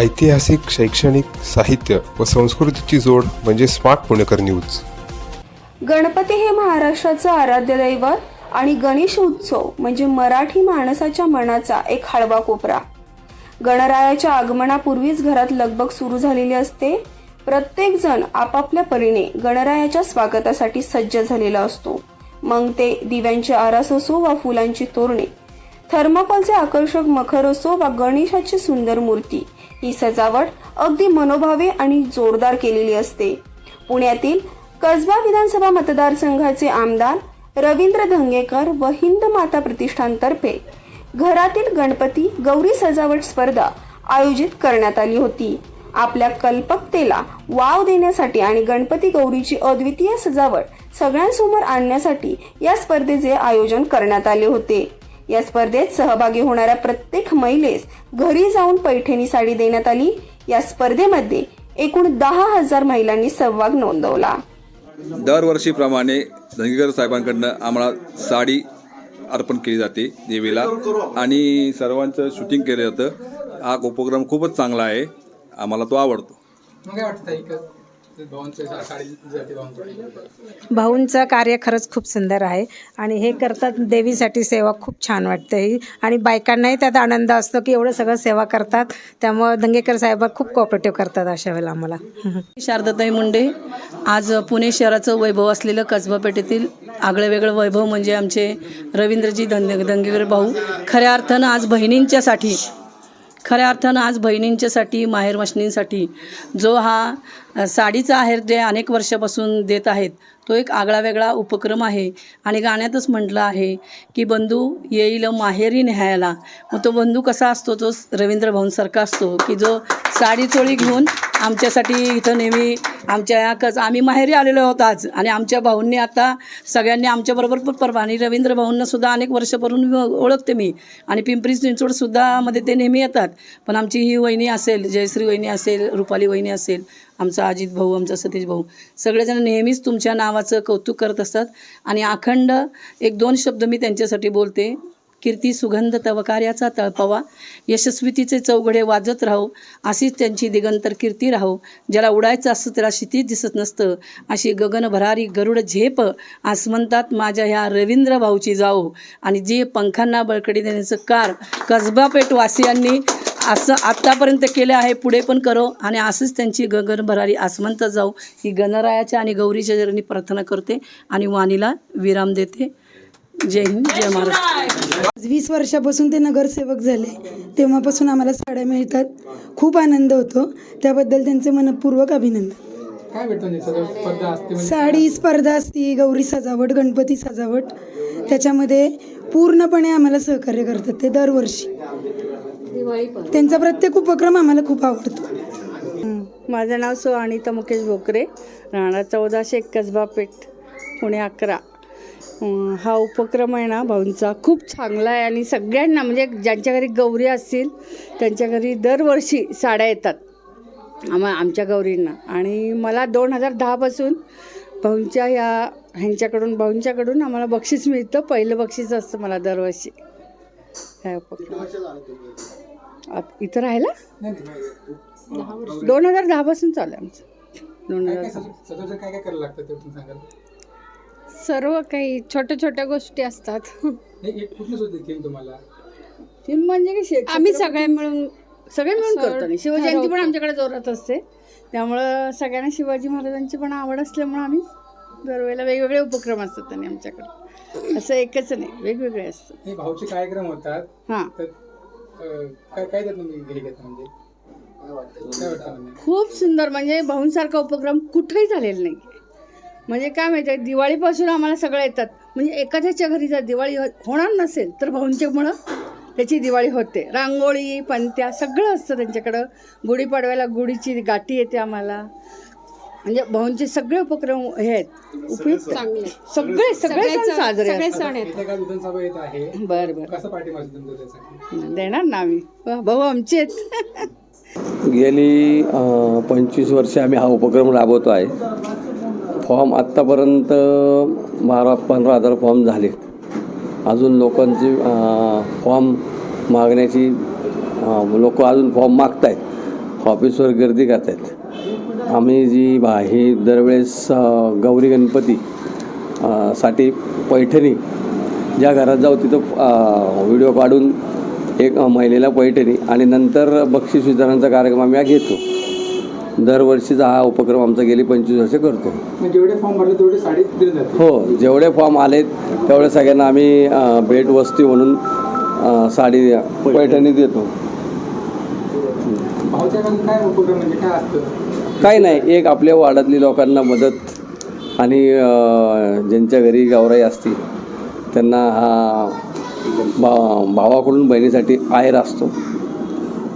ऐतिहासिक शैक्षणिक साहित्य व संस्कृतीची जोड म्हणजे स्मार्ट पुणेकर न्यूज. गणपती हे महाराष्ट्राचं आराध्य दैवत आणि गणेश उत्सव म्हणजे मराठी माणसाच्या मनाचा एक हळवा कोपरा. गणरायाच्या आगमनापूर्वीच घरात लगबग सुरू झालेली असते. प्रत्येक जण आपापल्या परीने गणरायाच्या स्वागतासाठी सज्ज झालेला असतो. मग ते दिव्यांचे आरास असो वा फुलांची तोरणे थर्माकोलचे आकर्षक मखर असो वा गणेशाची सुंदर मूर्ती ही सजावट अगदी मनोभावे आणि जोरदार केलेली असते. पुण्यातील कसबा विधानसभा मतदारसंघाचे आमदार रवींद्र धंगेकर व हिंद माता प्रतिष्ठानतर्फे घरातील गणपती गौरी सजावट स्पर्धा आयोजित करण्यात आली होती. आपल्या कल्पकतेला वाव देण्यासाठी आणि गणपती गौरीची अद्वितीय सजावट सगळ्यांसमोर आणण्यासाठी या स्पर्धेचे आयोजन करण्यात आले होते. या स्पर्धेत सहभागी होणाऱ्या प्रत्येक महिलेस घरी जाऊन पैठणी साडी देण्यात आली. या स्पर्धेमध्ये एकूण दहा हजार महिलांनी सहभाग नोंदवला. दरवर्षीप्रमाणे धंगेकर साहेबांकडनं आम्हाला साडी अर्पण केली जाते देवीला. आणि सर्वांचं शूटिंग केलं जातं. हा उपक्रम खूपच चांगला आहे. आम्हाला तो आवडतो. भाऊंचं कार्य खरंच खूप सुंदर आहे आणि हे करतात देवीसाठी सेवा खूप छान वाटते. ही आणि बायकांनाही त्यात आनंद असतो की एवढं सगळं सेवा करतात. त्यामुळं दंगेकर साहेब खूप कॉपरेटिव्ह करतात अशा वेळेला आम्हाला. शारदाताई मुंडे. आज पुणे शहराचं वैभव असलेलं कसबा पेठेतील आगळं वेगळं वैभव म्हणजे आमचे रवींद्रजी दंगे दंगेकर भाऊ. खऱ्या अर्थानं आज बहिणींच्यासाठी खऱ्या अर्थानं आज बहिणींच्यासाठी माहेर मशनींसाठी जो हा साडीचा आहेर जे अनेक वर्षापासून देत आहेत तो एक आगळा वेगळा उपक्रम आहे. आणि गाण्यातच म्हटलं आहे की बंधू येईल माहेरी न्यायला. मग तो बंधू कसा असतो? तो रवींद्र भवनसारखा असतो की जो साडी चोळी घेऊन आमच्यासाठी इथं नेहमी आमच्या कच आम्ही माहेरी आलेलो आहोत आज. आणि आमच्या भाऊंनी आता सगळ्यांनी आमच्याबरोबर पण परवा आणि रवींद्र भाऊंनासुद्धा अनेक वर्षापासून ओळखते मी. आणि पिंपरी चिंचवडसुद्धा मध्ये ते नेहमी येतात. पण आमची ही वहिनी असेल जयश्री वहिनी असेल रुपाली वहिनी असेल आमचा अजित भाऊ आमचा सतीश भाऊ सगळेजण नेहमीच तुमच्या नावाचं कौतुक करत असतात. आणि अखंड एक दोन शब्द मी त्यांच्यासाठी बोलते. कीर्ती सुगंध तव कार्याचा तळपवा यशस्वीतीचे चौघडे वाजत राहो अशीच त्यांची दिगंतर कीर्ती राहो. ज्याला उडायचं असतं त्याला क्षितीज दिसत नसतं. अशी गगनभरारी गरुड झेप आसमंतात माझ्या ह्या रवींद्र भाऊची जाओ. आणि जे पंखांना बळकडी देण्याचं कार कसबा पेठवासियांनी असं आत्तापर्यंत केलं आहे पुढे पण करो. आणि असंच त्यांची गगन भरारी आसमंत जाऊ. ही गणरायाच्या आणि गौरीच्या जरणी प्रार्थना करते आणि वाणीला विराम देते. जय हिंद जय महाराष्ट्र. वीस वर्षापासून ते नगरसेवक झाले. तेव्हापासून आम्हाला साड्या मिळतात. खूप आनंद होतो. त्याबद्दल त्यांचे मनपूर्वक अभिनंदन. म्हणजे. साडी स्पर्धा असती गौरी सजावट गणपती सजावट. त्याच्यामध्ये पूर्णपणे आम्हाला सहकार्य करतात ते दरवर्षी. त्यांचा प्रत्येक उपक्रम आम्हाला खूप आवडतो. माझं नाव सो अनिता मुकेश बोकरे राहणार चौदाशे कसबा पेठ पुणे अकरा. हा उपक्रम आहे ना भाऊंचा खूप चांगला आहे आणि सगळ्यांना म्हणजे ज्यांच्या घरी गौरी असतील त्यांच्या घरी दरवर्षी साड्या येतात. आम्हा आमच्या गौरींना. आणि मला दोन हजार दहापासून भाऊंच्या ह्या ह्यांच्याकडून भाऊंच्याकडून आम्हाला बक्षीस मिळतं पहिलं बक्षीस असतं मला दरवर्षी. ह्या उपक्रमात. आत- इथं राहायला? दोन हजार दहापासून चालू आहे आमचं. दोन हजार काय सज- सजावटीचं काय काय करायला लागतं ते तुम्ही सांगाल? सर्व काही छोट्या छोट्या गोष्टी असतात. हे थीम म्हणजे की आम्ही सगळे मिळून सगळे मिळून करतो आणि शिवजयंती पण. आमच्याकडे जोरात असते. त्यामुळं सगळ्यांना शिवाजी महाराजांची पण आवड असल्यामुळं आम्ही दरवेळेला वेगवेगळे उपक्रम असतात त्यांनी आमच्याकडे. असं एकच नाही वेगवेगळे असतात. हे भाऊचे कार्यक्रम होतात. हां. अं, काय काय त्यात तुम्ही घेता काय वाटतं? म्हणजे खूप सुंदर म्हणजे भाऊंसारखा उपक्रम कुठेही झालेला नाही. म्हणजे काय माहिती आहे दिवाळीपासून आम्हाला सगळं येतात. म्हणजे एखाद्याच्या घरी जर दिवाळी हो- होणार नसेल तर भाऊंच्यामुळं त्याची दिवाळी होते. रांगोळी पंत्या सगळं असतं त्यांच्याकडं. गुढीपाडव्याला गुढीची गाठी येते आम्हाला. म्हणजे भाऊंचे सगळे उपक्रम हे आहेत. उपयुक्त? चांगले सगळे सगळे सण साजरे सगळे असतात. सण आहेत इथे काय विधानसभा येत आहे? बरं बरं. कसं पाठिंबा असेल तुमचं त्यासाठी? देणार ना आम्ही. भाऊ आमचे आहेत. गेली पंचवीस वर्षे आम्ही हा उपक्रम राबवतो आहे. फॉर्म आत्तापर्यंत बारा पंधरा हजार फॉर्म झाले. अजून लोकांची अ, फॉर्म मागण्याची लोक अजून फॉर्म मागत आहेत ऑफिसवर गर्दी करतायत. आम्ही जी बा ही दरवेळेस गौरी गणपती साठी पैठणी ज्या घरात जाऊ तिथं व्हिडिओ काढून एक महिलेला पैठणी आणि नंतर बक्षीस वितरणाचा कार्यक्रम आम्ही हा घेतो. दरवर्षीचा हा उपक्रम आमचा गेली पंचवीस वर्ष करतो. जेवढे फॉर्म भरले तेवढे साडी हो जेवढे फॉर्म आलेत तेवढे सगळ्यांना आम्ही भेटवस्तू म्हणून साडी पैठणी देतो. काय उपक्रम म्हणजे काय असतं? काही नाही एक आपल्या वाड्यातली लोकांना मदत आणि ज्यांच्या घरी गावराई असती त्यांना हा भा भावाकडून बहिणीसाठी आहेर असतो.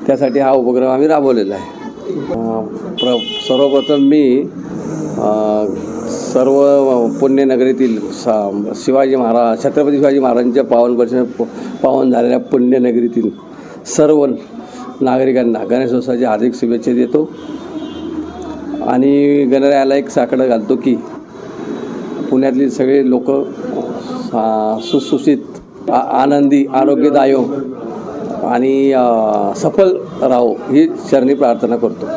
त्यासाठी हा उपक्रम आम्ही राबवलेला आहे. प्र सर्वप्रथम मी सर्व पुण्यनगरीतील सा शिवाजी महाराज छत्रपती शिवाजी महाराजांच्या पावन वर्ष पावन झालेल्या पुण्यनगरीतील सर्व नागरिकांना गणेशोत्सवाच्या हार्दिक शुभेच्छा देतो. आणि गणरायाला एक साकडं घालतो की पुण्यातली सगळे लोक सुशिक्षित आ- आनंदी आरोग्यदायक आणि सफल राहो ही चरणी प्रार्थना करतो.